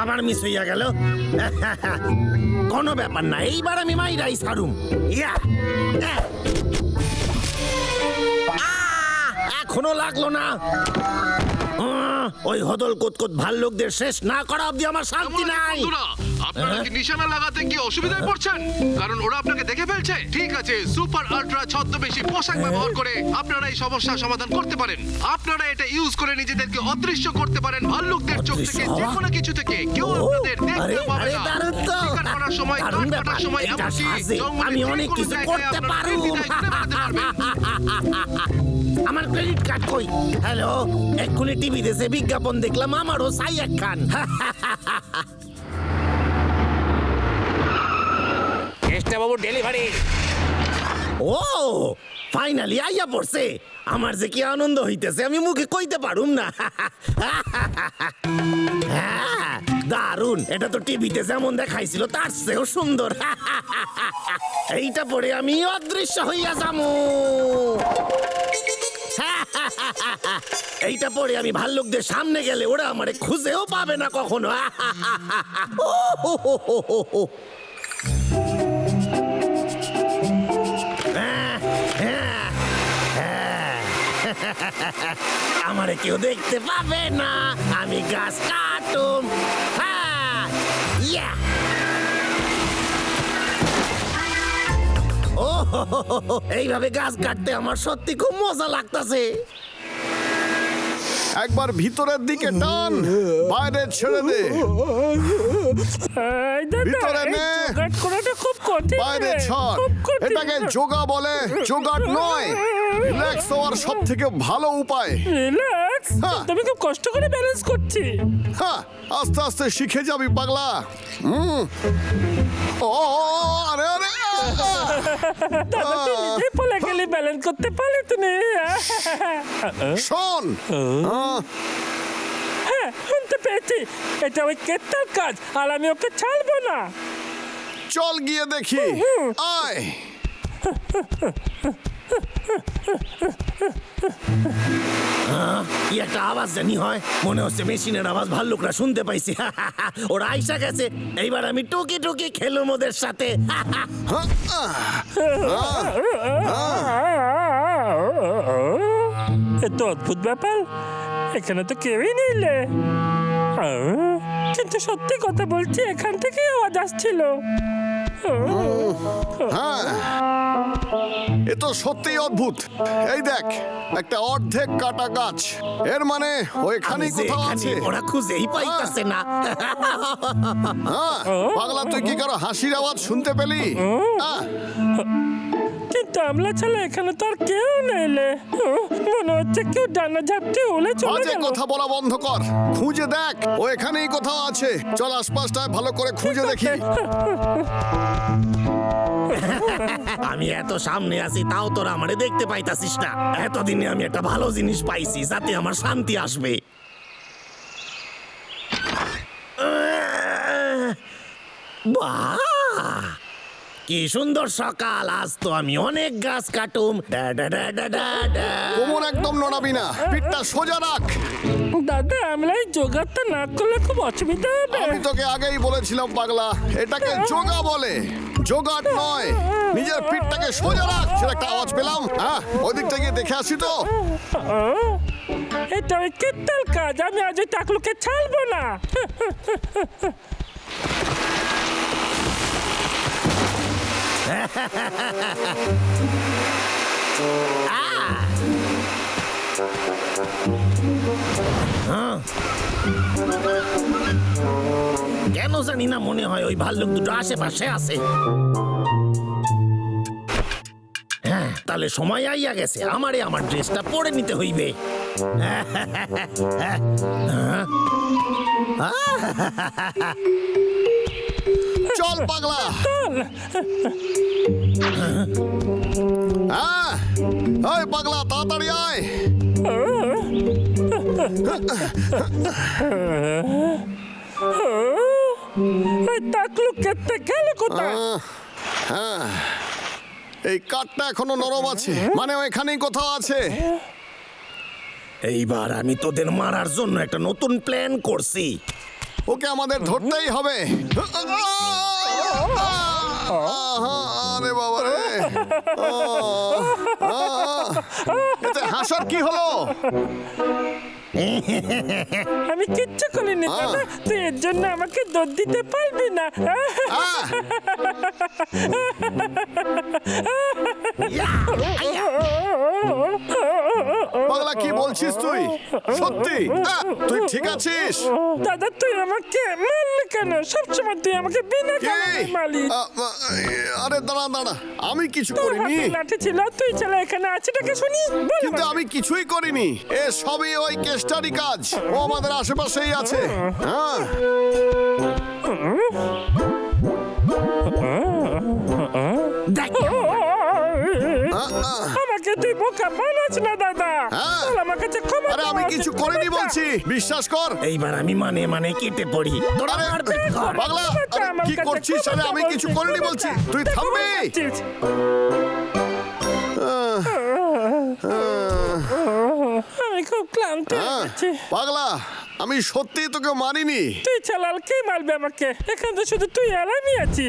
আবার মিস হইয়া গেল কোনো ব্যাপার না, এইবার আমি মাইরাই সারুম ইয়া! এখনও লাগল না! ওই হদল কোতকোত ভাল্লুকদের শেষ না করা অব্দি আমার শান্তি নাই। আপনারা কি নিশানা লাগাতে কি অসুবিধায় পড়ছেন? কারণ ওরা আপনাকে দেখে ফেলছে। ঠিক আছে সুপার আল্ট্রা ছদ্মবেশী পোশাক ব্যবহার করে আপনারা এই সমস্যার সমাধান করতে পারেন। আপনারা এটা ইউজ করে নিজেদেরকে অদৃশ্য করতে পারেন ভাল্লুকদের চোখ থেকে যে কোনো কিছু থেকে। কেউ আপনাদের দেখতে পাবে না। শিকার করার সময় দারুণ কাটার সময় এমনকি আমি অনেক কিছু করতে পারবেন। আমার ক্রেডিট কার্ড কই? হ্যালো এক্ষুনি টিভি দেশে বিজ্ঞাপন দেখলাম আমারও সাই এক খান। বাবু ডেলিভারি। ও ফাইনালি আইয়া পড়ছে। আমার যে কি আনন্দ হইতেছে আমি মুখে কইতে পারুম না। হ্যাঁ দারুণ এটা তো টিভিতে যেমন দেখাইছিল তার চেয়েও সুন্দর। এইটা পরে আমি অদৃশ্য হইয়া যামু। এইটা পরে আমি ভাল্লুকদের সামনে গেলে ওরা আমারে খুঁজেও পাবে না কখনো। আমারে কেউ দেখতে পাবে না। আমি গাছ কাটুম। এইভাবে গাছ কাটতে আমার সত্যি খুব মজা লাগতাছে। একবার ভিতরের দিকে টান বাইরে ছেড়ে দে। ভিতরে নে। খুব কঠিন বাইরে ছাড়। কঠিন। এটাকে যোগা বলে যোগাট নয়। রিল্যাক্স হওয়ার সব থেকে ভালো উপায়। রিল্যাক্স? হ্যাঁ। তুমি খুব কষ্ট করে ব্যালেন্স করছি। হ্যাঁ আস্তে আস্তে শিখে যাবি পাগলা। হুম। ও আরে আরে দাদা তুই নিজেই বলে গেলি ব্যালেন্স করতে পারলি তুমি শোন। হ্যাঁ, হ্যাঁ শুনতে পেয়েছি। এটা ওই কেতার কাজ আর আমি ওকে ছাড়বো না। চল গিয়ে দেখি। আয়। কি একটা আওয়াজ জানি হয়? মনে হচ্ছে মেশিনের আওয়াজ ভাল্লুকরা শুনতে পাইছি। ওরা আইসা গেছে। এইবার আমি টুকি টুকি খেলুম ওদের সাথে। এ তো অদ্ভুত ব্যাপার। এখানে তো কেউই আহ, কিন্তু সত্যি কথা বলছি এখান থেকে আওয়াজ আসছিল। হ্যাঁ। এ তো সত্যিই অদ্ভুত। এই দেখ একটা অর্ধেক কাটা গাছ। এর মানে ও এখানেই যে কোথাও আছে। ওরা খুঁজেই পাইতাছে না। হ্যাঁ। পাগলা তুই কি কারও হাসির আওয়াজ শুনতে পেলি? হ্যাঁ, আমলা ছাড়া এখানে তো আর কেউ উহ, মনে হচ্ছে কেউ ডানা ঝাপটে উলে চলে বাজে গেল। কথা বলা বন্ধ কর। খুঁজে দেখ ও এখানেই কোথাও আছে। চল আশপাশটায় ভালো করে খুঁজে দেখি। আমি এত সামনে আছি তাও তোরা আমারে দেখতে পাইতাছিস না। এতদিনে আমি একটা ভালো জিনিস পাইছি যাতে আমার শান্তি আসবে। বাহ! কি সুন্দর সকাল আজ তো আমি অনেক গাছ কাটুম। ডা ডা ডা ডা ডা ডা। কোমর একদম নড়াবি না পিঠটা সোজা রাখ। দাদা আমরা এই জোগাড়টা না করলে খুব অসুবিধা হবে। আমি তোকে আগেই বলেছিলাম পাগলা এটাকে যোগা বলে। যোগাট নয় নিজের পিঠটাকে সোজা রাখ। সেটা একটা আওয়াজ পেলাম হ্যাঁ? ওই দিকটা গিয়ে দেখে আসি তো। আহ, এটা ওই কীর্তাল কাজ আমি আজ ওই টাকলুকে ছাড়বো না। কেন জানি না মনে হয় ওই ভাল্লুক দুটো আশেপাশে আছে। হ্যাঁ তাহলে সময় আইয়া গেছে। আমারে আমার ড্রেসটা পরে নিতে হইবে। চল পাগলা। হ্যাঁ ওই পাগলা তাড়াতাড়ি আয়। ওই টাকলু কেটে গেল কোথায়? হ্যাঁ এই কাঠটা এখনও নরম আছে মানে ওইখানেই কোথাও আছে। এইবার আমি তোদের মারার জন্য একটা নতুন প্ল্যান করছি। ওকে আমাদের ধরতেই হবে। আরে বাবা রে এতে হাসার কি হলো? আমি কিচ্ছু করিনি দাদা। তুই এর জন্য আমাকে দোষ দিতে পারবি না! পাগলা কি বলছিস তুই? সত্যি? আহ, তুই ঠিক আছিস? দাদা তুই আমাকে মারলি কেন? সবসময় তুই আমাকে বিনা কি? কারণে মারলি। আ, আ, আরে দাঁড়া দাঁড়া। আমি কিছু তোর করিনি। হাতে লাঠি ছিল তুই চালা এখানে আছিটাকে শুনি? বল কিন্তু আমাকে। আমি কিছুই করিনি। এ সবই ওই কেষ্টারই কাজ। ও আমাদের আশেপাশেই আছে। হ্যাঁ। আমাকে তুই বোকা বানাস না দাদা। হ্যাঁ। চল আমার কাছে ক্ষমা আরে আমি কিছু করিনি বলছি। বিশ্বাস কর। এইবার আমি মানে মানে কেটে পড়ি। আরে পাগলা আরে আমার কি কাছে করছিস? ক্ষমা আরে আমি কিছু। করিনি বলছি। তুই তুই থামবি? ক্ষমা চাচ্ছিস। আমি খুব ক্লান্ত হয়ে হ্যাঁ, গেছি পাগলা আমি সত্যি তোকে মানিনি। তুই চালাল কে মারবে আমাকে? এখানে তো শুধু তুই আর আমি আছি।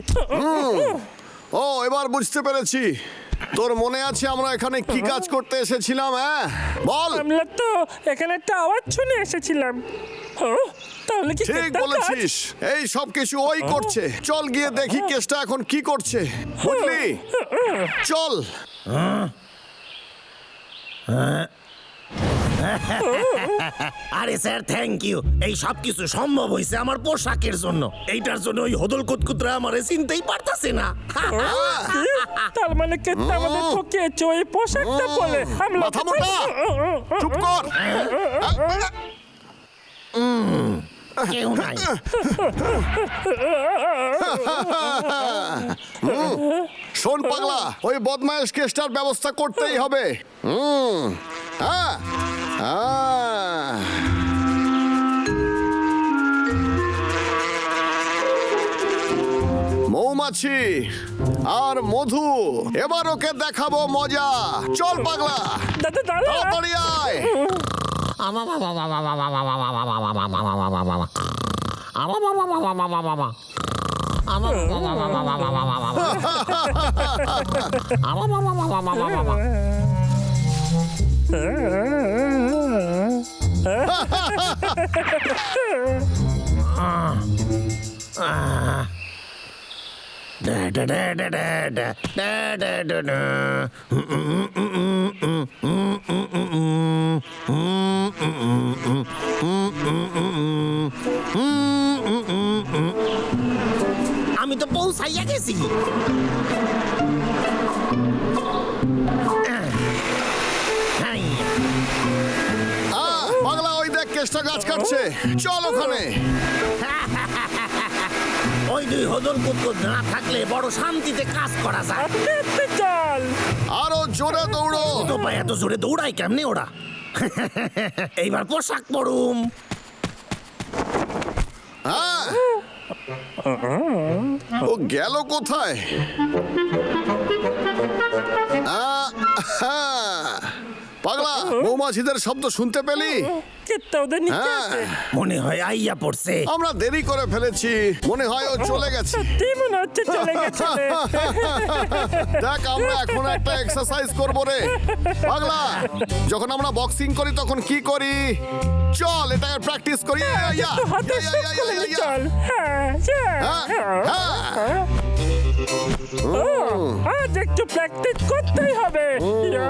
ও এবার বুঝতে পেরেছি। তোর মনে আছে আমরা এখানে কি কাজ করতে এসেছিলাম হ্যাঁ? বল। আমরা তো এখানে একটা আওয়াজ শুনে এসেছিলাম। হ্যাঁ, তাহলে কি ঠিক কাজ? বলেছিস। এই সব কিছু ওই করছে। চল গিয়ে দেখি কেসটা এখন কি করছে। বুঝলি? চল। আরে স্যার থ্যাংক ইউ এই সব কিছু সম্ভব হয়েছে আমার পোশাকের জন্য। এইটার জন্য ওই হদল কুতকুতরা আমারে চিনতেই পারতাছে না। তার মানে কেকটা আমাদের ঠকিয়েছে? ওই পোশাকটা পরে আমরা মাথা মোটা! চুপ কর। কেউ নাই। শোন পাগলা ওই বদমাইশ কেসটার ব্যবস্থা করতেই হবে। হুম। হ্যাঁ। হ্যাঁ মৌমাছি আর মধু এবার ওকে দেখাবো মজা। চল পাগলা তাড়াতাড়ি আয়। Da আমি তো পৌঁছাইয়া গেছি কেসটা গাছ কাটছে। চল ওখানে। ওই দুই হদল কুতকুত না থাকলে বড় শান্তিতে কাজ করা যায়। চল আরও জোরে দৌড়ো। তো এত জোরে দৌড়ায় কেমনে ওরা? এইবার পোশাক পরুম। হ্যাঁ। ও গেল কোথায়? হ্যাঁ। পাগলা মৌমাছিদের শব্দ শুনতে পেলি? কেকটা ওদের নিচে হ্যাঁ। আছে। মনে হয় আইয়া পড়ছে। আমরা দেরি করে ফেলেছি। মনে হয় ও চলে গেছে। সত্যি মনে হচ্ছে চলে গেছে। রে। দেখ আমরা এখন একটা এক্সারসাইজ করব রে। পাগলা যখন আমরা বক্সিং করি তখন কি করি? চল এটা প্র্যাকটিস করি। ইয়া, ইয়া, তো হাতে ইয়া, সুখ ইয়া, করে ইয়া, ইয়া। চল। হ্যাঁ হ্যাঁ, হ্যাঁ, হ্যাঁ। ও, আজ একটু প্র্যাকটিস করতেই হবে। ইয়া।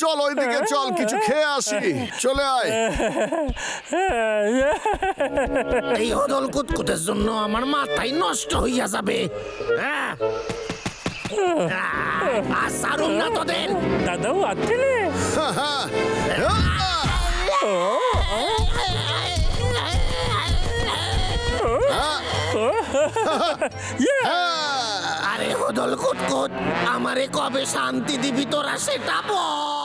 চল ওইদিকে চল, কিছু খেয়ে আসি। চলে আয়। এই অদল কুতকুতের জন্য আমার মাথায় নষ্ট হইয়া যাবে। হ্যাঁ। আর সারুম না। তোদের আরে হদল কুটকুট আমারে কবে শান্তি দিবি তোরা সেটা বল।